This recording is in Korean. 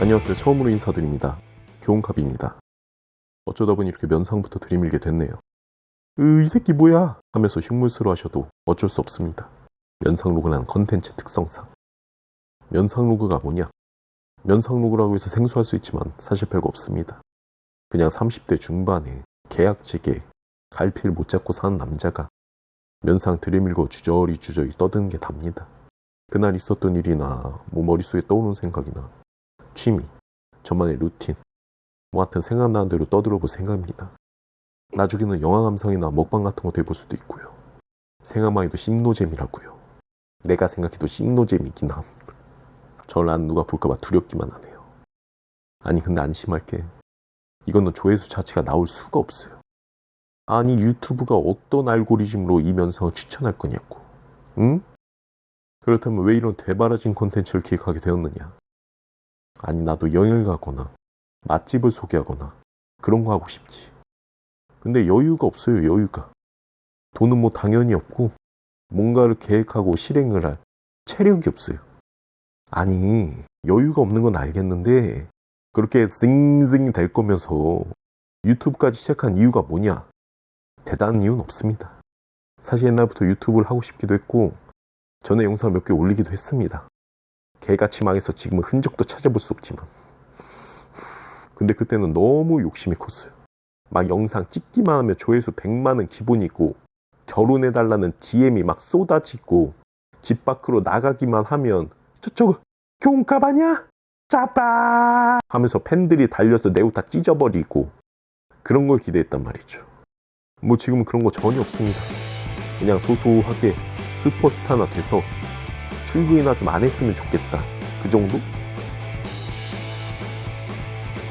안녕하세요. 처음으로 인사드립니다. 교훈캅입니다. 어쩌다 보니 이렇게 면상부터 들이밀게 됐네요. 으, 이 새끼 뭐야? 하면서 흉물스러 하셔도 어쩔 수 없습니다. 면상로그라는 컨텐츠 특성상. 면상로그가 뭐냐? 면상로그라고 해서 생소할 수 있지만 사실 별거 없습니다. 그냥 30대 중반에 계약직에 갈피를 못 잡고 사는 남자가 면상 들이밀고 주저리 주저리 떠드는 게 답니다. 그날 있었던 일이나 뭐 머릿속에 떠오르는 생각이나 취미, 저만의 루틴, 뭐 하여튼 생각나는 대로 떠들어 볼 생각입니다. 나중에는 영화 감상이나 먹방 같은 것도 해볼 수도 있고요. 생각만 해도 심노잼이라고요. 내가 생각해도 심노잼이긴 함. 저를 안 누가 볼까봐 두렵기만 하네요. 아니 근데 안심할 게. 이거는 조회수 자체가 나올 수가 없어요. 아니 유튜브가 어떤 알고리즘으로 이 면상을 추천할 거냐고. 응? 그렇다면 왜 이런 대바라진 콘텐츠를 기획하게 되었느냐? 아니 나도 여행을 가거나 맛집을 소개하거나 그런 거 하고 싶지. 근데 여유가 없어요 여유가. 돈은 뭐 당연히 없고 뭔가를 계획하고 실행을 할 체력이 없어요. 아니 여유가 없는 건 알겠는데 그렇게 싱싱 될 거면서 유튜브까지 시작한 이유가 뭐냐? 대단한 이유는 없습니다. 사실 옛날부터 유튜브를 하고 싶기도 했고 전에 영상 몇 개 올리기도 했습니다. 개같이 망해서 지금은 흔적도 찾아볼 수 없지만 근데 그때는 너무 욕심이 컸어요. 막 영상 찍기만 하면 조회수 100만은 기본이고 결혼해달라는 DM이 막 쏟아지고 집 밖으로 나가기만 하면 저쪽 교훈갑 아냐? 짜빠 하면서 팬들이 달려서 내 옷 다 찢어버리고 그런 걸 기대했단 말이죠. 뭐 지금은 그런 거 전혀 없습니다. 그냥 소소하게 슈퍼스타나 돼서 출근이나 좀 안 했으면 좋겠다. 그 정도?